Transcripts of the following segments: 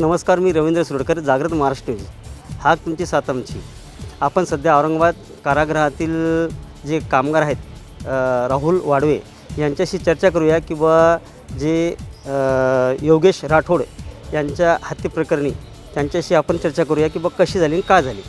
नमस्कार मी रवींद्र सुरडकर जागृत महाराष्ट्र न्यूज हा तुमची सातमची आपण सध्या औरंगाबाद कारागृहातील जे कामगार आहेत राहुल वाडवे यांच्याशी चर्चा करूया की बुवा जे योगेश राठोड यांच्या हत्येप्रकरणी त्यांच्याशी आपण चर्चा करूया की बुवा कशी झाली आणि का झाली.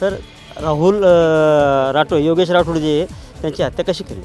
सर राहुल राठोड योगेश राठोड जे त्यांची हत्या कशी केली?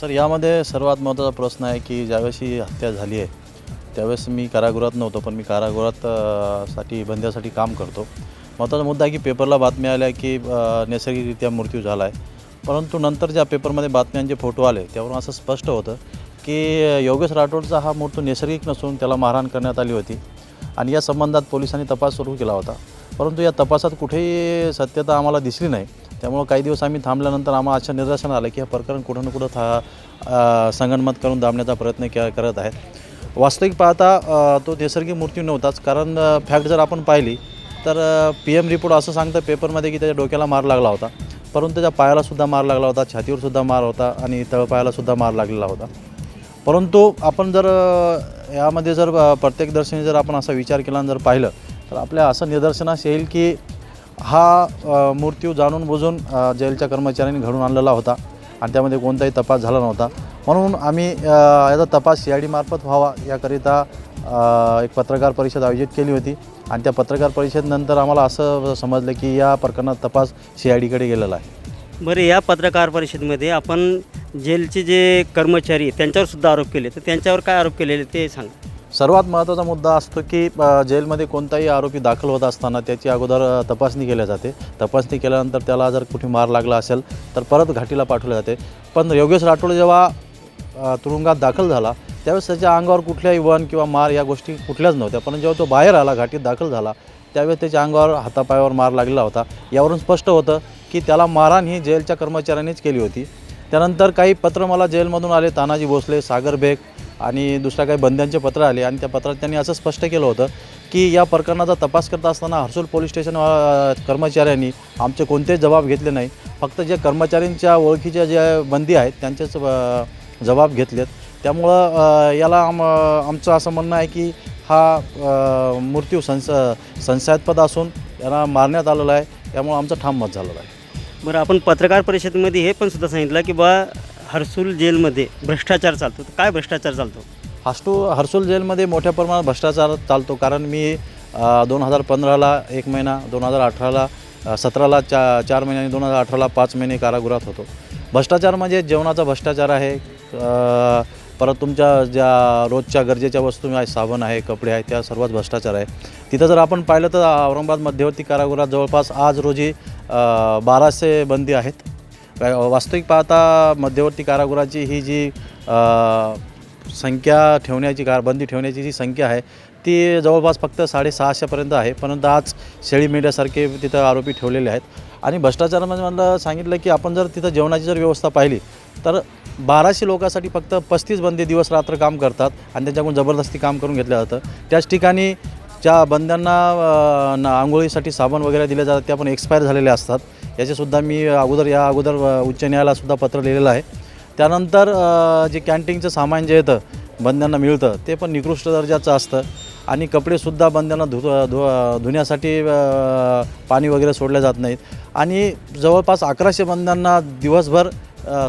सर यामध्ये सर्वात महत्त्वाचा प्रश्न आहे की ज्यावेळेस ही हत्या झाली आहे त्यावेळेस मी कारागृहात नव्हतो पण मी कारागृहात साठी बंद्यासाठी काम करतो. महत्त्वाचा मुद्दा आहे की पेपरला बातम्या आल्या की नैसर्गिकरित्या मृत्यू झाला आहे परंतु नंतर ज्या पेपरमध्ये बातम्यांचे फोटो आले त्यावरून असं स्पष्ट होतं की योगेश राठोडचा हा मृत्यू नैसर्गिक नसून त्याला मारहाण करण्यात आली होती आणि या संबंधात पोलिसांनी तपास सुरू केला होता. परंतु या तपासात कुठेही सत्यता आम्हाला दिसली नाही. त्यामुळं काही दिवस आम्ही थांबल्यानंतर आम्हाला अशा निदर्शन आलं की हे प्रकरण कुठं ना कुठं था संगणमत करून दाबण्याचा प्रयत्न के करत आहेत वास्तविक पाहता तो नैसर्गिक मृत्यू नव्हताच. कारण फॅक्ट जर आपण पाहिली तर पी एम रिपोर्ट असं सांगतं पेपरमध्ये की त्याच्या डोक्याला मार लागला होता. परंतु त्याच्या पायालासुद्धा मार लागला होता छातीवरसुद्धा मार होता आणि तळपायालासुद्धा मार लागलेला होता. परंतु आपण जर यामध्ये जर प्रत्येक दर्शनी जर आपण असा विचार केला आणि जर पाहिलं तर आपल्या असं निदर्शनास येईल की हा मृत्यू जाणून बुजून जेलच्या कर्मचाऱ्यांनी घडून आणलेला होता. आणि त्यामध्ये कोणताही तपास झाला नव्हता. म्हणून आम्ही याचा तपास सी आय डीमार्फत व्हावा याकरिता एक पत्रकार परिषद आयोजित केली होती. आणि त्या पत्रकार परिषदेनंतर आम्हाला असं समजलं की या प्रकरणात तपास सी आय डीकडे गेलेला आहे. बरं या पत्रकार परिषदेमध्ये आपण जेलचे जे कर्मचारी त्यांच्यावरसुद्धा त्यांच्यावर सुद्धा आरोप केले. तर त्यांच्यावर काय आरोप केलेले ते सांगा. सर्वात महत्त्वाचा मुद्दा असतो की जेलमध्ये कोणताही आरोपी दाखल होत असताना त्याची अगोदर तपासणी केली जाते. तपासणी केल्यानंतर त्याला जर कुठे मार लागला असेल तर परत घाटीला पाठवले जाते. पण योगेश राठोड जेव्हा तुरुंगात दाखल झाला त्यावेळेस त्याच्या अंगावर कुठल्याही वन किंवा मार या गोष्टी कुठल्याच नव्हत्या. पण जेव्हा तो बाहेर आला घाटीत दाखल झाला त्यावेळेस त्याच्या अंगावर हातापायावर मार लागलेला होता. यावरून स्पष्ट होतं की त्याला मारहाण ही जेलच्या कर्मचाऱ्यांनीच केली होती. त्यानंतर काही पत्र मला जेलमधून आले. तानाजी भोसले सागर बेग आणि दुसऱ्या काही बंद्यांचे पत्र आले आणि त्या पत्रात त्यांनी असं स्पष्ट केलं होतं की या प्रकरणाचा तपास करत असताना हर्सूल पोलीस स्टेशन कर्मचाऱ्यांनी आमचे कोणतेच जबाब घेतले नाही. फक्त जे कर्मचाऱ्यांच्या ओळखीच्या ज्या बंदी आहेत त्यांचेच जबाब घेतलेत. त्यामुळं याला आम आमचं असं म्हणणं आहे की हा मृत्यू संस संशयास्पद असून यांना मारण्यात आलेला आहे. त्यामुळं आमचं ठाम मत झालेलं आहे. बरं आपण पत्रकार परिषदेमध्ये हे पण सुद्धा सांगितलं की बा हर्सुल जेलमध्ये भ्रष्टाचार चालतो. तर काय भ्रष्टाचार चालतो? हास्टू हर्सुल जेलमध्ये मोठ्या प्रमाणात भ्रष्टाचार चालतो. कारण मी दोन हजार पंधराला एक महिना दोन हजार अठराला सतराला चा चार महिने आणि दोन हजार अठराला पाच महिने कारागृहात होतो. भ्रष्टाचार म्हणजे जेवणाचा भ्रष्टाचार आहे. परत तुमच्या ज्या रोजच्या गरजेच्या वस्तू आहे साबण आहे कपडे आहे त्या सर्वात भ्रष्टाचार आहे. तिथं जर आपण पाहिलं तर औरंगाबाद मध्यवर्ती कारागृहात जवळपास आज रोजी बाराशे बंदी आहेत. वास्तविक पाहता मध्यवर्ती कारागृहाची ही जी संख्या ठेवण्याची कार बंदी ठेवण्याची जी संख्या आहे ती जवळपास फक्त साडेसहाशेपर्यंत आहे. परंतु आज शेळी मेंढ्यासारखे तिथं आरोपी ठेवलेले आहेत. आणि भ्रष्टाचारामध्ये मला सांगितलं की आपण जर तिथं जेवणाची जर व्यवस्था पाहिली तर बाराशे लोकांसाठी फक्त पस्तीस बंदी दिवस रात्र काम करतात आणि त्यांच्याकडून जबरदस्ती काम करून घेतलं जातं. त्याच ठिकाणी ज्या बंद्यांना ना आंघोळीसाठी साबण वगैरे दिले जातात त्या पण एक्सपायर झालेल्या असतात. याचेसुद्धा मी अगोदर या अगोदर उच्च न्यायालयालासुद्धा पत्र लिहिलेलं आहे. त्यानंतर जे कॅन्टीनचं सामान जे येतं बंद्यांना मिळतं ते पण निकृष्ट दर्जाचं असतं. आणि कपडेसुद्धा बंद्यांना धु धु धुण्यासाठी पाणी वगैरे सोडले जात नाहीत. आणि जवळपास अकराशे बंद्यांना दिवसभर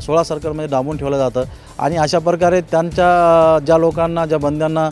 सोळा सर्कलमध्ये डांबून ठेवलं जातं. आणि अशा प्रकारे त्यांच्या ज्या लोकांना ज्या बंद्यांना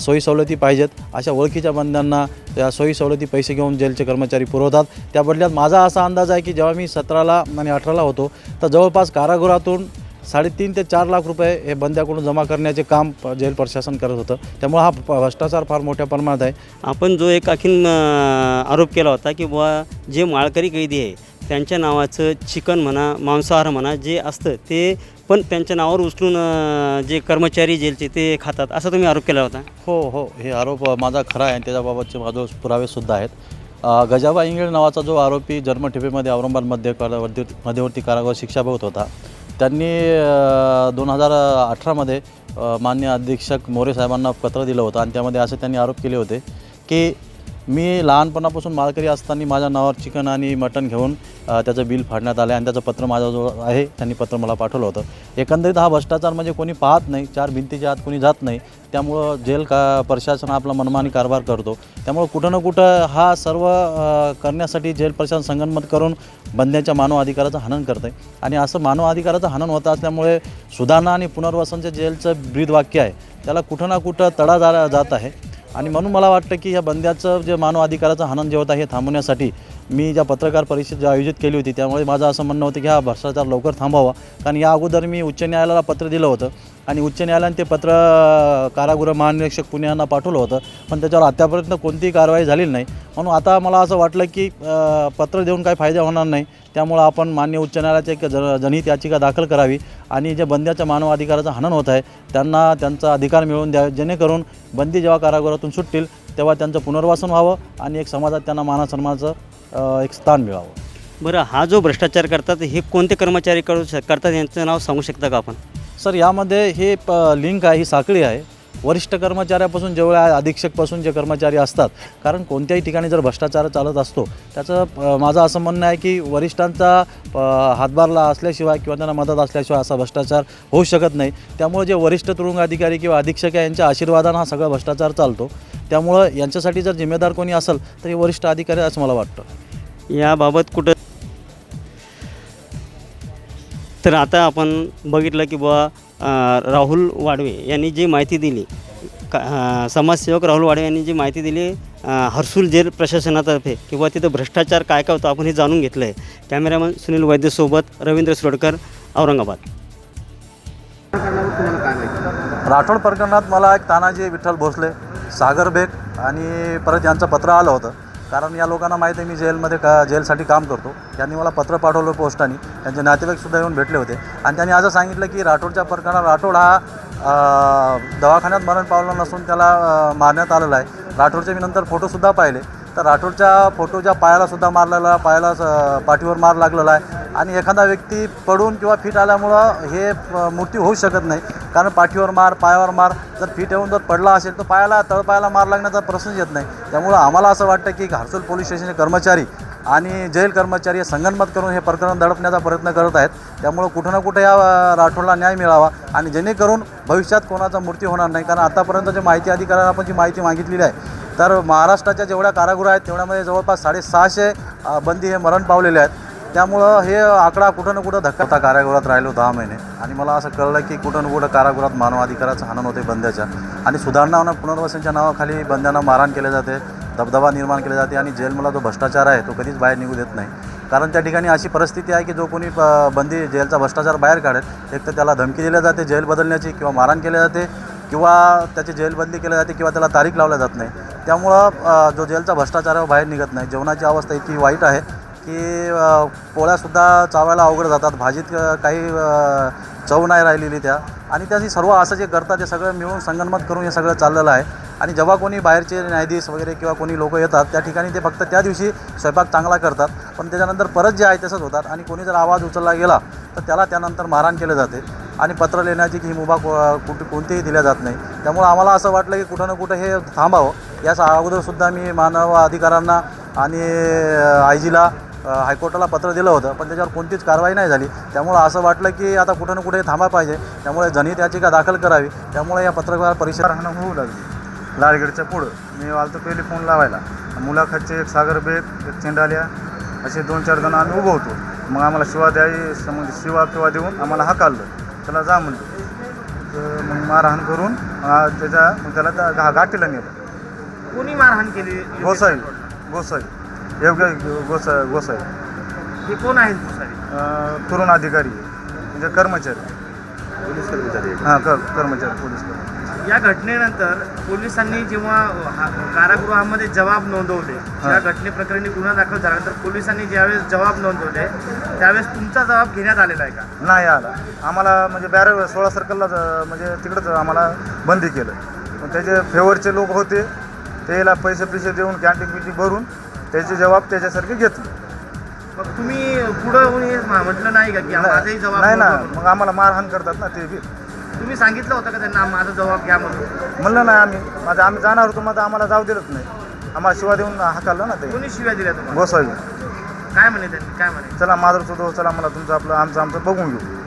सोयी सवलती पाहिजेत. अशा ओळखीच्या बंद्यांना त्या सोयी सवलती पैसे घेऊन जेलचे कर्मचारी पुरवतात. त्या बदल्यात माझा असा अंदाज आहे की जेव्हा मी सतराला आणि अठराला होतो तर जवळपास कारागृहातून साडेतीन ते चार लाख रुपये हे बंद्याकडून जमा करण्याचे काम जेल प्रशासन करत होतं. त्यामुळे हा भ्रष्टाचार फार मोठ्या प्रमाणात आहे. आपण जो एक आणखीन आरोप केला होता की बुवा जे माळकरी कैदी आहे त्यांच्या नावाचं चिकन म्हणा मांसाहार म्हणा जे असतं ते पण त्यांच्या नावावर उचलून जे कर्मचारी जेलचे ते खातात. असा तुम्ही आरोप केला होता? हो हो. हे आरोप माझा खरा आहे आणि त्याच्याबाबतचे माझे पुरावेसुद्धा आहेत. अ, गजाबा इंगळे नावाचा जो आरोपी जन्मठेपेमध्ये औरंगाबाद मध्य कारावरती मध्यवर्ती कारागृह शिक्षा भोगत होता. त्यांनी दोन हजार अठरामध्ये मान्य अधीक्षक मोरे साहेबांना पत्र दिलं होतं आणि त्यामध्ये असे त्यांनी आरोप केले होते की मी लहानपणापासून माळकरी असताना माझ्या नावावर चिकन आणि मटण घेऊन त्याचं बिल फाडण्यात आलं आहे आणि त्याचं पत्र माझ्याजवळ आहे. त्यांनी पत्र मला पाठवलं होतं. एकंदरीत हा भ्रष्टाचार म्हणजे कोणी पाहत नाही. चार भिंतीच्या आत कोणी जात नाही. त्यामुळं जेल का प्रशासन आपला मनमानी कारभार करतो. त्यामुळं कुठं ना कुठं हा सर्व करण्यासाठी जेल प्रशासन संगनमत करून बंद्यांच्या मानव अधिकाराचं हनन करतं आहे आणि असं मानव अधिकाराचं हनन होतं असल्यामुळे सुधारणा आणि पुनर्वसनचं जेलचं ब्रीदवाक्य आहे. त्याला कुठं ना कुठं तडा जा जात आहे. आणि म्हणून मला वाटतं की या बंद्याचं जे मानव अधिकाराचं हनन जे होता आहे हे थांबवण्यासाठी मी ज्या पत्रकार परिषद ज्या आयोजित केली होती त्यामुळे माझं असं म्हणणं होतं की हा भ्रष्टाचार लवकर थांबावा कारण या अगोदर मी उच्च न्यायालयाला पत्र दिलं होतं. आणि उच्च न्यायालयाने ते पत्र कारागृह महानिरीक्षक पुणे यांना पाठवलं होतं पण त्याच्यावर आतापर्यंत कोणतीही कारवाई झालेली नाही. म्हणून आता मला असं वाटलं की पत्र देऊन काही फायदा होणार नाही. त्यामुळं आपण मान्य उच्च न्यायालयाची एक जन जनहित याचिका दाखल करावी आणि जे बंद्याच्या मानवाधिकाराचं हनन होत आहे त्यांना त्यांचा अधिकार मिळवून द्या जेणेकरून बंदी जेव्हा कारागृहातून सुटतील तेव्हा त्यांचं पुनर्वासन व्हावं आणि एक समाजात त्यांना मानासन्मानाचं एक स्थान मिळावं. बरं हा जो भ्रष्टाचार करतात हे कोणते कर्मचारी करू करतात यांचं नाव सांगू शकता का आपण? सर यामध्ये हे प लिंक आहे ही साखळी आहे. वरिष्ठ कर्मचाऱ्यापासून जेवढ्या अधीक्षकपासून जे कर्मचारी असतात. कारण कोणत्याही ठिकाणी जर भ्रष्टाचार चालत असतो त्याचं माझं असं म्हणणं आहे की वरिष्ठांचा हातभारला असल्याशिवाय किंवा त्यांना मदत असल्याशिवाय असा भ्रष्टाचार होऊ शकत नाही. त्यामुळे जे वरिष्ठ तुरुंग अधिकारी किंवा अधीक्षक आहे यांच्या आशीर्वादानं हा सगळा भ्रष्टाचार चालतो. त्यामुळं यांच्यासाठी जर जिम्मेदार कोणी असेल तर हे वरिष्ठ अधिकारी असं मला वाटतं. याबाबत कुठं तर आता आपण बघितलं की बुवा राहुल वाडवे यांनी जी माहिती दिली का समाजसेवक राहुल वाडवे यांनी जी माहिती दिली अं, हर्सुल जेल प्रशासनातर्फे किंवा तिथं भ्रष्टाचार काय काय होतं आपण हे जाणून घेतलं आहे कॅमेरामन सुनील वैद्यसोबत रवींद्र सुरडकर औरंगाबाद. राठोड प्रकरणात मला एक तानाजी विठ्ठल भोसले सागर बेग आणि परत यांचं पत्र आलं होतं. कारण या लोकांना माहिती आहे मी जेलमध्ये का जेलसाठी काम करतो. त्यांनी मला पत्र पाठवलं पोस्टाने. त्यांचे नातेवाईकसुद्धा येऊन भेटले होते. आणि त्यांनी असं सांगितलं की राठोडच्या प्रकरणात राठोड हा दवाखान्यात मरण पावला नसून त्याला मारण्यात आलेला आहे. राठोडचे मी नंतर फोटोसुद्धा पाहिले. तर राठोडच्या फोटोच्या पायालासुद्धा मारलेला पायाला पाठीवर मार लागलेला आहे. आणि एखादा व्यक्ती पडून किंवा फिट आल्यामुळं हे मूर्ती होऊ शकत नाही. कारण पाठीवर मार पायावर मार जर फिट येऊन जर पडला असेल तर पायाला तळपायाला मार लागण्याचा प्रश्नच येत नाही. त्यामुळं आम्हाला असं वाटतं की घारसूल पोलीस स्टेशनचे कर्मचारी आणि जेल कर्मचारी हे संगनमत करून हे प्रकरण दडपण्याचा प्रयत्न करत आहेत. त्यामुळं कुठं ना कुठं या राठोडला न्याय मिळावा आणि जेणेकरून भविष्यात कोणाचा मूर्ती होणार नाही. कारण आतापर्यंत जे माहिती अधिकाऱ्यांना आपण जी माहिती मागितलेली आहे तर महाराष्ट्राच्या जेवढ्या कारागृह आहेत तेवढ्यामध्ये जवळपास साडेसहाशे बंदी हे मरण पावलेले आहेत. त्यामुळं हे आकडा कुठं ना कुठं धक्का होता कारागृहात राहिलो दहा महिने. आणि मला असं कळलं की कुठं ना कुठं कारागृहात मानवाधिकाराचं हनन होते बंद्याच्या. आणि सुधारणा पुनर्वसनच्या नावाखाली बंद्यांना मारहाण केले जाते दबदबा निर्माण केले जाते आणि जेलमधला जो भ्रष्टाचार आहे तो कधीच बाहेर निघू देत नाही. कारण त्या ठिकाणी अशी परिस्थिती आहे की जो कोणी प- बंदी जेलचा भ्रष्टाचार बाहेर काढेल एक तर त्याला धमकी दिली जाते जेल बदलण्याची किंवा मारहाण केली जाते किंवा त्याची जेल बदली केली जाते किंवा त्याला तारीख लावल्या जात नाही. त्यामुळं जो जेलचा भ्रष्टाचार आहे बाहेर निघत नाही. जेवणाची अवस्था इतकी वाईट आहे की पोळ्यासुद्धा चावायला अवघड जातात. भाजीत काही चव नाही राहिलेली त्या. आणि त्याची सर्व असं जे करतात ते सगळं मिळून संगनमत करून हे सगळं चाललेलं आहे. आणि जेव्हा कोणी बाहेरचे न्यायाधीश वगैरे किंवा कोणी लोक येतात त्या ठिकाणी ते फक्त त्या दिवशी स्वयंपाक चांगला करतात. पण त्याच्यानंतर परत जे आहे तसंच होतात. आणि कोणी जर आवाज उचलला गेला तर त्याला त्यानंतर मारहाण केले जाते. आणि पत्र लिहिण्याची की ही मुभा को कुठे कोणतीही दिल्या जात नाही. त्यामुळं आम्हाला असं वाटलं की कुठं ना कुठं हे थांबावं. याच अगोदरसुद्धा मी मानव अधिकाऱ्यांना आणि आय जीला हायकोर्टाला पत्र दिलं होतं. पण त्याच्यावर कोणतीच कारवाई नाही झाली. त्यामुळं असं वाटलं की आता कुठं ना कुठे थांबा पाहिजे. त्यामुळे जनहित याचिका दाखल करावी. त्यामुळे या पत्रकार परिषद राहणं होऊ लागली. लालगडच्या पुढं. मी आलतो पहिले फोन लावायला. मुलाखतचे एक सागर बेग एक चेंडाल्या असे दोन चार जण आम्ही उभं होतो. मग आम्हाला शिवा द्यायची म्हणजे शिवा किंवा देऊन आम्हाला हाकाललं त्याला जा म्हणलं. तर मग मारहाण करून त्याच्या मग त्याला त्या घा नेलं. कोणी मारहाण केली? गोसाई. गोसाई. योग्य गोसाई गोसाई. हे कोण आहेत गोसावी अं, तरुण अधिकारी म्हणजे कर्मचारी. पोलीस कर्मचारी हां कर कर्मचारी पोलीस कर्मचारी. या घटनेनंतर पोलिसांनी जेव्हा हा- कारागृहामध्ये जबाब नोंदवले या घटनेप्रकरणी गुन्हा दाखल झाल्यानंतर पोलिसांनी ज्यावेळेस जबाब नोंदवले त्यावेळेस तुमचा जबाब घेण्यात आलेला आहे का? नाही आला. आम्हाला म्हणजे बॅर सोळा सर्कलला म्हणजे तिकडंच आम्हाला बंदी केलं. मग त्याचे फेवरचे लोक होते त्याला पैसे पैसे देऊन कॅन्टीन बिन्टीन भरून त्याचे जबाब त्याच्यासारखे घेतले. मग तुम्ही पुढं हे म्हटलं नाही का की माझाही जबाब नाही ना? मग आम्हाला मारहाण करतात ना ते बी. तुम्ही सांगितलं होतं का त्यांना माझा जबाब घ्या म्हणून? म्हणलं नाही आम्ही. माझं आम्ही जाणार होतो मग आम्हाला जाऊ दिलंच नाही. आम्हाला शिवा देऊन हाकाललं ना ते. कोणी शिव्या दिल्या तुम्हाला? गोसावी. काय म्हणे त्यांनी? काय म्हणे? चला माझं सुद्धा चला मला तुमचं आपलं आमचं आमचं बघून घेऊ.